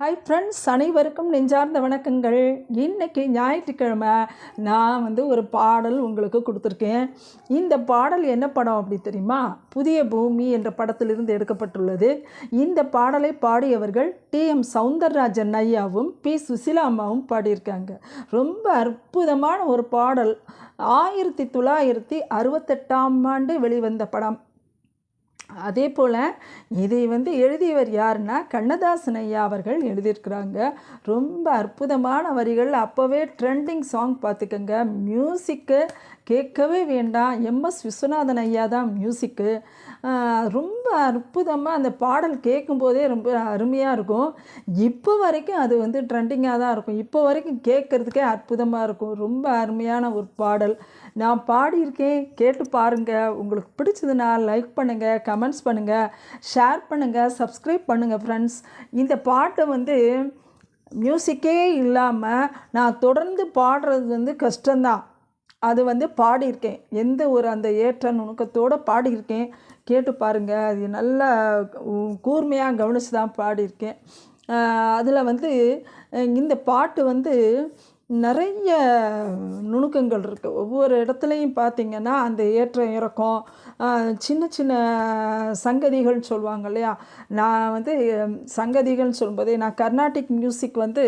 Hi friends அனைவருக்கும் நெஞ்சார்ந்த வணக்கங்கள். இன்றைக்கி ஞாயிற்றுக்கிழமை நான் வந்து ஒரு பாடல் உங்களுக்கு கொடுத்துருக்கேன். இந்த பாடல் என்ன படம் அப்படி தெரியுமா? புதிய பூமி என்ற படத்திலிருந்து எடுக்கப்பட்டுள்ளது. இந்த பாடலை பாடியவர்கள் டி. எம். சவுந்தரராஜன் ஐயாவும் பி. சுசிலா அம்மாவும் பாடியிருக்காங்க. ரொம்ப அற்புதமான ஒரு பாடல். ஆயிரத்தி தொள்ளாயிரத்தி அறுபத்தெட்டாம் ஆண்டு வெளிவந்த படம். அதே போல் இதை வந்து எழுதியவர் யாருன்னா கண்ணதாசன் ஐயா அவர்கள் எழுதியிருக்கிறாங்க. ரொம்ப அற்புதமான வரிகள். அப்போவே ட்ரெண்டிங் சாங் பார்த்துக்கங்க. மியூசிக்கு கேட்கவே வேண்டாம். எம்எஸ் விஸ்வநாதன் ஐயா தான் மியூசிக்கு ரொம்ப அற்புதமாக அந்த பாடல் கேட்கும்போதே ரொம்ப அருமையாக இருக்கும். இப்போ வரைக்கும் அது வந்து ட்ரெண்டிங்காக தான் இருக்கும். இப்போ வரைக்கும் கேட்குறதுக்கே அற்புதமாக இருக்கும். ரொம்ப அருமையான ஒரு பாடல். நான் பாடியிருக்கேன். கேட்டு பாருங்கள் உங்களுக்கு பிடிச்சதுன்னா லைக் பண்ணுங்கள் கமெண்ட்ஸ் பண்ணுங்கள் ஷேர் பண்ணுங்கள் சப்ஸ்கிரைப் பண்ணுங்கள் ஃப்ரெண்ட்ஸ் இந்த பாட்டை வந்து மியூசிக்கே இல்லாமல் நான் தொடர்ந்து பாடுறது வந்து கஷ்டம்தான். அது வந்து பாடியிருக்கேன். எந்த ஒரு அந்த ஏற்ற நுணுக்கத்தோடு பாடியிருக்கேன். கேட்டு பாருங்கள் அது நல்லா கூர்மையாக கவனித்து தான் பாடியிருக்கேன். அதில் வந்து இந்த பாட்டு வந்து நிறைய நுணுக்கங்கள் இருக்குது ஒவ்வொரு இடத்துலையும் பார்த்திங்கன்னா அந்த ஏற்ற இறக்கம் சின்ன சின்ன சங்கதிகள் சொல்லுவாங்க இல்லையா நான் வந்து சங்கதிகள்னு சொல்லும்போதே நான் கர்நாடிக் மியூசிக் வந்து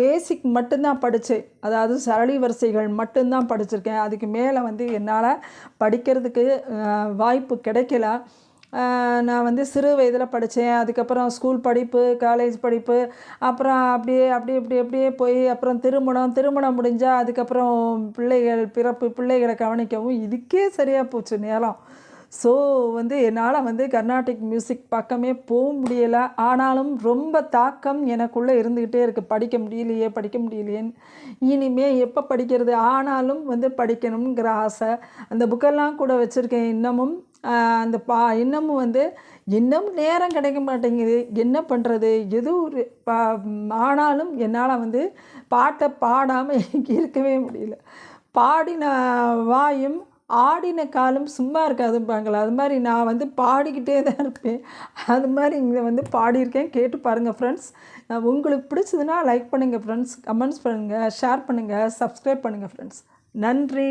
பேசிக் மட்டும்தான் படித்தேன் அதாவது சரளி வரிசைகள் மட்டும்தான் படிச்சிருக்கேன். அதுக்கு மேலே வந்து என்னால் படிக்கிறதுக்கு வாய்ப்பு கிடைக்கல. நான் வந்து சிறு வயதில் படித்தேன். அதுக்கப்புறம் ஸ்கூல் படிப்பு காலேஜ் படிப்பு அப்புறம் அப்படியே அப்படியே இப்படி அப்படியே போய் அப்புறம் திருமணம் திருமணம் முடிஞ்சால் அதுக்கப்புறம் பிள்ளைகள் பிறப்பு பிள்ளைகளை கவனிக்கவும் இதுக்கே சரியாக போச்சு நேரம். ஸோ வந்து என்னால் வந்து கர்நாடிக் மியூசிக் பக்கமே போக முடியலை. ஆனாலும் ரொம்ப தாக்கம் எனக்குள்ளே இருந்துக்கிட்டே இருக்குது படிக்க முடியலையே படிக்க முடியலையேன்னு. இனிமே எப்போ படிக்கிறது? ஆனாலும் வந்து படிக்கணுங்கிற ஆசை. அந்த புக்கெல்லாம் கூட வச்சுருக்கேன். இன்னமும் அந்த பா இன்னமும் வந்து இன்னமும் நேரம் கிடைக்க மாட்டேங்குது. என்ன பண்ணுறது எது ஒரு பா ஆனாலும் என்னால் வந்து பாட்டை பாடாமல் இருக்கவே முடியல. பாடின வாயும் ஆடின காலம் சும்மா இருக்காதுப்பாங்களா அது மாதிரி நான் வந்து பாடிக்கிட்டே தான் இருப்பேன். அது மாதிரி இங்கே வந்து பாடியிருக்கேன். கேட்டு பாருங்கள் ஃப்ரெண்ட்ஸ் உங்களுக்கு பிடிச்சதுன்னா லைக் பண்ணுங்கள் ஃப்ரெண்ட்ஸ் கமெண்ட்ஸ் பண்ணுங்கள் ஷேர் பண்ணுங்கள் சப்ஸ்கிரைப் பண்ணுங்கள் ஃப்ரெண்ட்ஸ் நன்றி.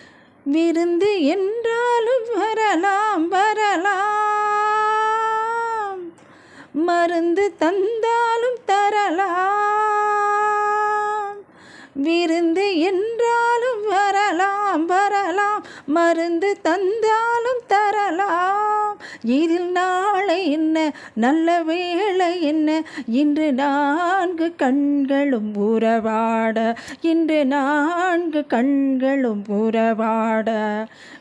விருந்து என்றாலும் வரலாம் வரலாம். மருந்து தந்தாலும் தரலாம். விருந்து என்றாலும் வரலாம் வரலாம். மருந்து தந்தாலும் தரலாம். இதில் வேலை என்ன நல்ல வேலை என்ன? இன்று நான்கு கண்களும் உறவாட இன்று நான்கு கண்களும் உறவாட.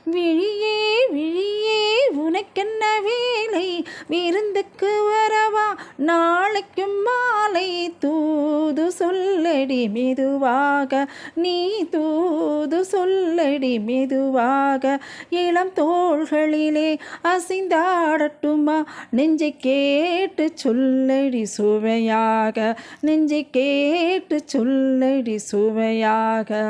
விழியே விழியே உனக்கென்ன வேலை விருந்துக்கு வரவா? நாளைக்கும் மாலை தூது சொல்லடி மெதுவாக. நீ தூது சொல்லடி மெதுவாக. இளம் தோள்களிலே அசைந்தாடட்டுமா? நெஞ்சை கேட்டு சொல்லடி சுவையாக. நெஞ்சை கேட்டு சொல்லடி சுவையாக.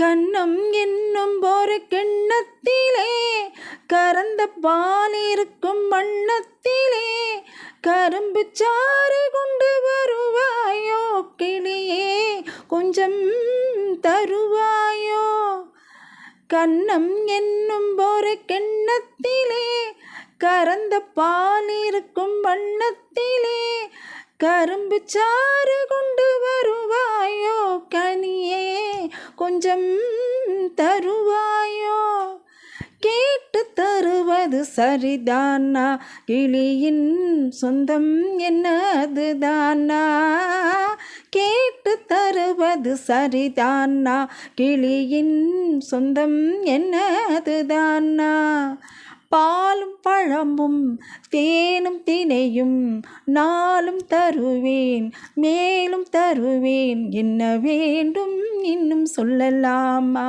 கண்ணம் என்னும் ஒரு கிண்ணத்திலே கறந்த பால் இருக்கும் வண்ணத்திலே கரும்பு சாறு கொண்டு வருவாயோ கிளியே கொஞ்சம் தருவாயோ? கண்ணம் என்னும் ஒரு கிண்ணத்திலே கறந்த பால் இருக்கும் வண்ணத்திலே கரும்பு சாறு கொண்டு வருவாயோ கனியே கொஞ்சம் தருவாயோ? கேட்டு தருவது சரிதானா? கிளியின் சொந்தம் என்னதுதானா? கேட்டு தருவது சரிதானா? கிளியின் சொந்தம் என்னதுதானா? பாலும் பழமும் தேனும் தினையும் நாளும் தருவேன் மேலும் தருவேன். என்ன வேண்டும் இன்னும் சொல்லலாமா?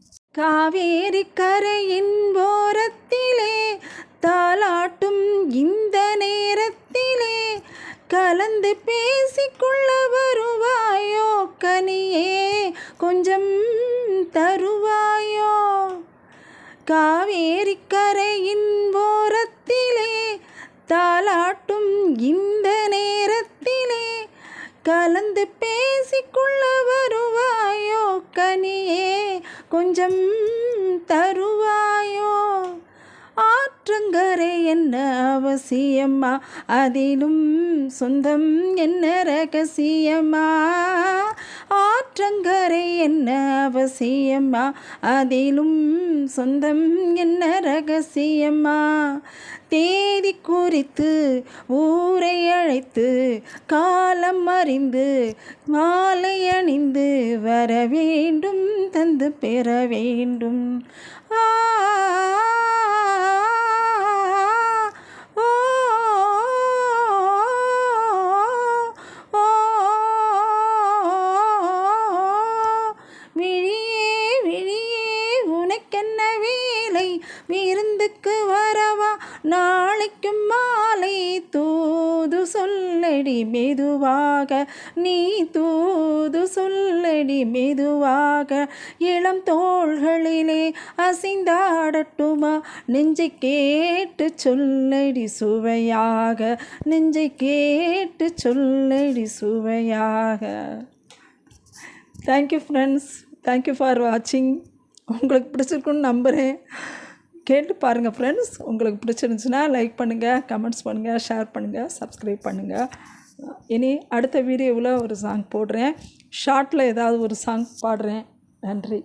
காவேரி கரையின் ஓரத்திலே தாளாட்டும் இந்த நேரத்திலே கலந்து பேசிக்கொள்ள வருவாயோ கனியே கொஞ்சம் தருவாயோ? காவேரி கரையின் ஓரத்திலே தாளாட்டும் இந்த நேரத்திலே கலந்து பேசிக்கொள்ள வருவாயோ கனியே? கொஞ்சம் தருவாயோ ஆற்றங்கரை என்ன அவசியமா? அதிலும் சொந்தம் என்ன ரகசியமா? ஆற்றங்கரை என்ன அவசியமா? அதிலும் சொந்தம் என்ன ரகசியமா? தேதி குறித்து ஊரை அழைத்து காலம் அறிந்து மாலை அணிந்து வர வேண்டும் தந்து பெற வேண்டும். ஆ வரவா? நாளைக்கு மாலை தூது சொல்லடி மெதுவாக. நீ தூது சொல்லடி மெதுவாக. இளம் தோள்களிலே அசைந்தாடட்டுமா? நெஞ்சை கேட்டு சொல்லடி சுவையாக. நெஞ்சை கேட்டு சொல்லடி சுவையாக. தேங்க்யூ ஃப்ரெண்ட்ஸ் தேங்க்யூ ஃபார் வாட்சிங் உங்களுக்கு பிடிச்சிருக்குன்னு நம்புகிறேன் கேட்டு பாருங்கள் ஃப்ரெண்ட்ஸ் உங்களுக்கு பிடிச்சிருந்துச்சுன்னா லைக் பண்ணுங்கள் கமெண்ட்ஸ் பண்ணுங்கள் ஷேர் பண்ணுங்கள் சப்ஸ்கிரைப் பண்ணுங்கள் இனி அடுத்த வீடியோவில் ஒரு சாங் போடுறேன். ஷார்ட்டில் ஏதாவது ஒரு சாங் பாடுறேன். நன்றி.